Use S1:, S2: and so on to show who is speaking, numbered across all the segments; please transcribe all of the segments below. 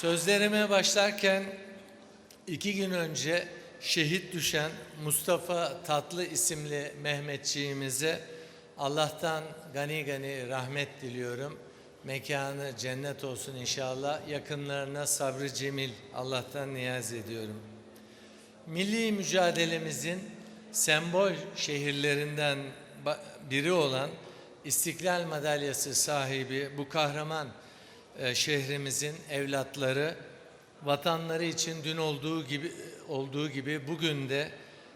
S1: Sözlerime başlarken iki gün önce şehit düşen Mustafa Tatlı isimli Mehmetçiğimize Allah'tan gani gani rahmet diliyorum. Mekanı cennet olsun inşallah. Yakınlarına sabrı cemil Allah'tan niyaz ediyorum. Milli mücadelemizin sembol şehirlerinden biri olan İstiklal Madalyası sahibi bu kahraman şehrimizin evlatları vatanları için dün olduğu gibi olduğu gibi bugün de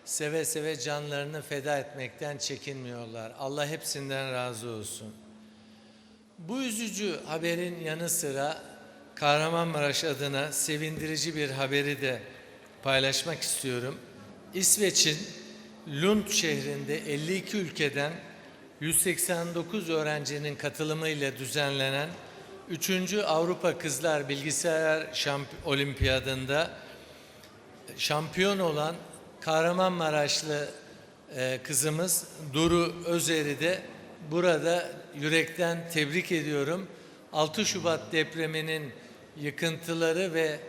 S1: seve seve canlarını feda etmekten çekinmiyorlar. Allah hepsinden razı olsun. Bu üzücü haberin yanı sıra Kahramanmaraş adına sevindirici bir haberi de paylaşmak istiyorum. İsveç'in Lund şehrinde 52 ülkeden 189 öğrencinin katılımıyla düzenlenen 3. Avrupa Kızlar Bilgisayar Şamp- Olimpiyadında şampiyon olan Kahramanmaraşlı e, kızımız Duru Özer'i de burada yürekten tebrik ediyorum. 6 Şubat depreminin yıkıntıları ve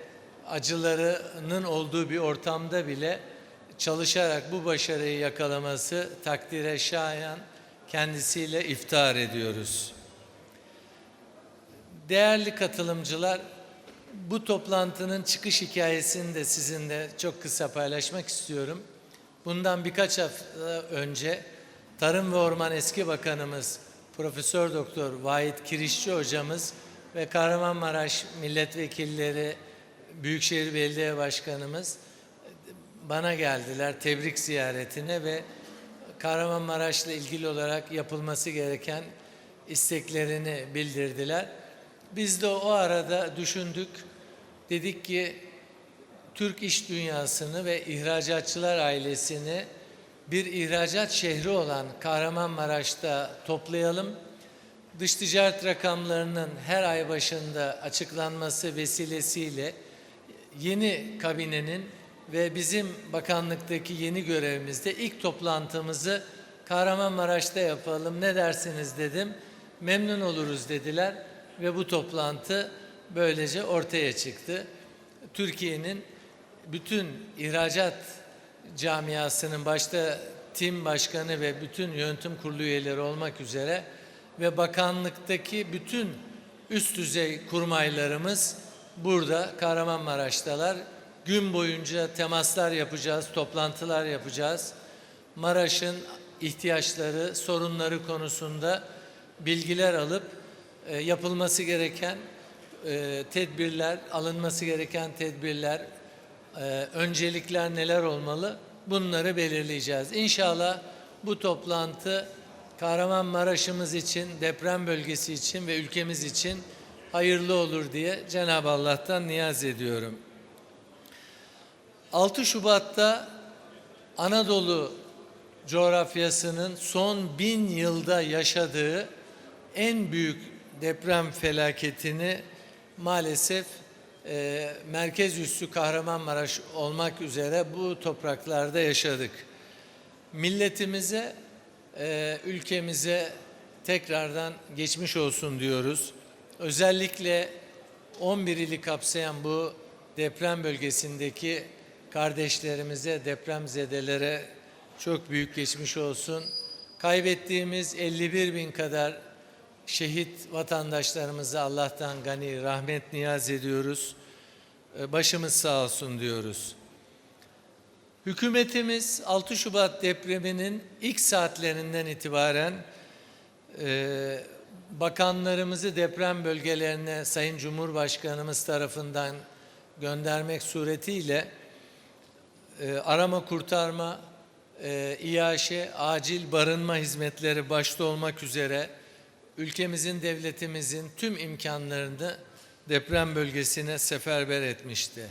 S1: acılarının olduğu bir ortamda bile çalışarak bu başarıyı yakalaması takdire şayan kendisiyle iftihar ediyoruz. Değerli katılımcılar, bu toplantının çıkış hikayesini de sizinle çok kısa paylaşmak istiyorum. Bundan birkaç hafta önce Tarım ve Orman Eski Bakanımız Profesör Doktor Vahit Kirişçi hocamız ve Kahramanmaraş milletvekilleri Büyükşehir Belediye Başkanımız bana geldiler tebrik ziyaretine ve Kahramanmaraş'la ilgili olarak yapılması gereken isteklerini bildirdiler. Biz de o arada düşündük. Dedik ki Türk iş dünyasını ve ihracatçılar ailesini bir ihracat şehri olan Kahramanmaraş'ta toplayalım. Dış ticaret rakamlarının her ay başında açıklanması vesilesiyle yeni kabinenin ve bizim bakanlıktaki yeni görevimizde ilk toplantımızı Kahramanmaraş'ta yapalım ne dersiniz dedim. Memnun oluruz dediler ve bu toplantı böylece ortaya çıktı. Türkiye'nin bütün ihracat camiasının başta tim başkanı ve bütün yönetim kurulu üyeleri olmak üzere ve bakanlıktaki bütün üst düzey kurmaylarımız burada Kahramanmaraş'talar. Gün boyunca temaslar yapacağız, toplantılar yapacağız. Maraş'ın ihtiyaçları, sorunları konusunda bilgiler alıp e, yapılması gereken e, tedbirler, alınması gereken tedbirler, e, öncelikler neler olmalı bunları belirleyeceğiz. İnşallah bu toplantı Kahramanmaraş'ımız için, deprem bölgesi için ve ülkemiz için hayırlı olur diye Cenab-ı Allah'tan niyaz ediyorum. 6 Şubat'ta Anadolu coğrafyasının son bin yılda yaşadığı en büyük deprem felaketini maalesef e, merkez üssü Kahramanmaraş olmak üzere bu topraklarda yaşadık. Milletimize, e, ülkemize tekrardan geçmiş olsun diyoruz. Özellikle 11 ili kapsayan bu deprem bölgesindeki kardeşlerimize, depremzedelere çok büyük geçmiş olsun. Kaybettiğimiz 51 bin kadar şehit vatandaşlarımıza Allah'tan gani rahmet niyaz ediyoruz. Ee, Başımız sağ olsun diyoruz. Hükümetimiz 6 Şubat depreminin ilk saatlerinden itibaren e, bakanlarımızı deprem bölgelerine Sayın Cumhurbaşkanımız tarafından göndermek suretiyle e, arama kurtarma, e, acil barınma hizmetleri başta olmak üzere ülkemizin, devletimizin tüm imkanlarını deprem bölgesine seferber etmişti.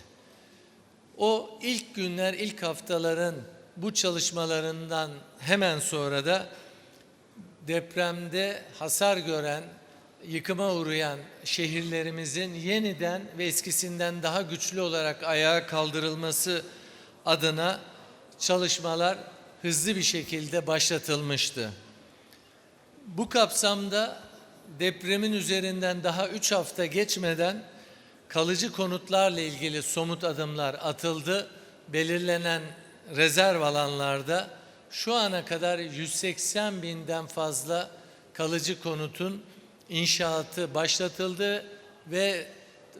S1: O ilk günler, ilk haftaların bu çalışmalarından hemen sonra da depremde hasar gören, yıkıma uğrayan şehirlerimizin yeniden ve eskisinden daha güçlü olarak ayağa kaldırılması adına çalışmalar hızlı bir şekilde başlatılmıştı. Bu kapsamda depremin üzerinden daha üç hafta geçmeden kalıcı konutlarla ilgili somut adımlar atıldı. Belirlenen rezerv alanlarda şu ana kadar 180 binden fazla kalıcı konutun inşaatı başlatıldı ve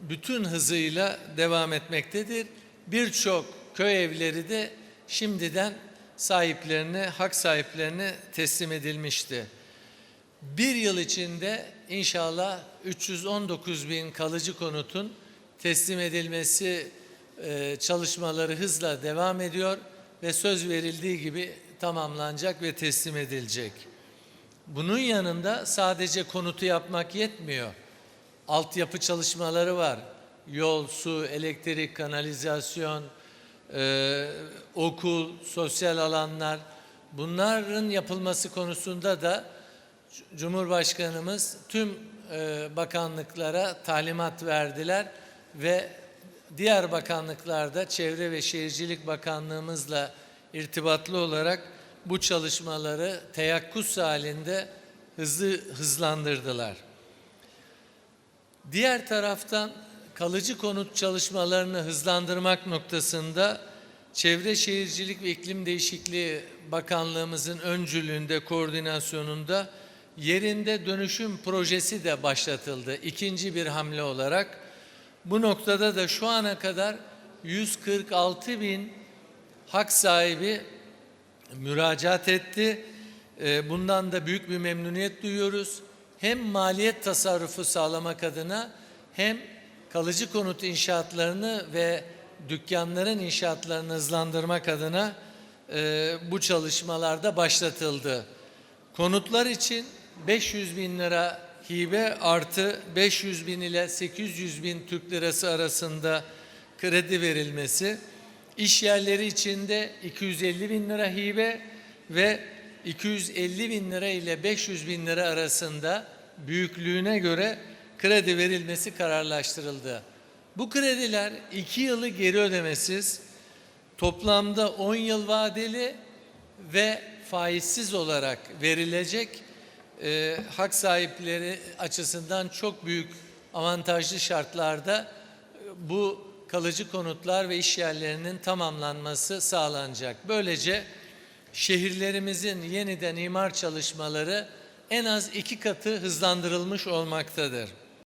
S1: bütün hızıyla devam etmektedir. Birçok köy evleri de şimdiden sahiplerine, hak sahiplerine teslim edilmişti. Bir yıl içinde inşallah 319 bin kalıcı konutun teslim edilmesi e, çalışmaları hızla devam ediyor ve söz verildiği gibi tamamlanacak ve teslim edilecek. Bunun yanında sadece konutu yapmak yetmiyor. Altyapı çalışmaları var. Yol, su, elektrik, kanalizasyon, e, okul, sosyal alanlar. Bunların yapılması konusunda da Cumhurbaşkanımız tüm e, bakanlıklara talimat verdiler ve diğer bakanlıklarda Çevre ve Şehircilik Bakanlığımızla irtibatlı olarak bu çalışmaları teyakkuz halinde hızlı hızlandırdılar. Diğer taraftan kalıcı konut çalışmalarını hızlandırmak noktasında Çevre Şehircilik ve İklim Değişikliği Bakanlığımızın öncülüğünde, koordinasyonunda yerinde dönüşüm projesi de başlatıldı. İkinci bir hamle olarak. Bu noktada da şu ana kadar 146 bin hak sahibi müracaat etti. Ee, Bundan da büyük bir memnuniyet duyuyoruz. Hem maliyet tasarrufu sağlamak adına hem kalıcı konut inşaatlarını ve dükkanların inşaatlarını hızlandırmak adına e, bu çalışmalarda başlatıldı. Konutlar için 500 bin lira hibe artı 500 bin ile 800 bin Türk lirası arasında kredi verilmesi, iş yerleri içinde 250 bin lira hibe ve 250 bin lira ile 500 bin lira arasında büyüklüğüne göre kredi verilmesi kararlaştırıldı. Bu krediler 2 yılı geri ödemesiz, toplamda 10 yıl vadeli ve faizsiz olarak verilecek e, hak sahipleri açısından çok büyük avantajlı şartlarda e, bu kalıcı konutlar ve iş yerlerinin tamamlanması sağlanacak. Böylece şehirlerimizin yeniden imar çalışmaları en az iki katı hızlandırılmış olmaktadır.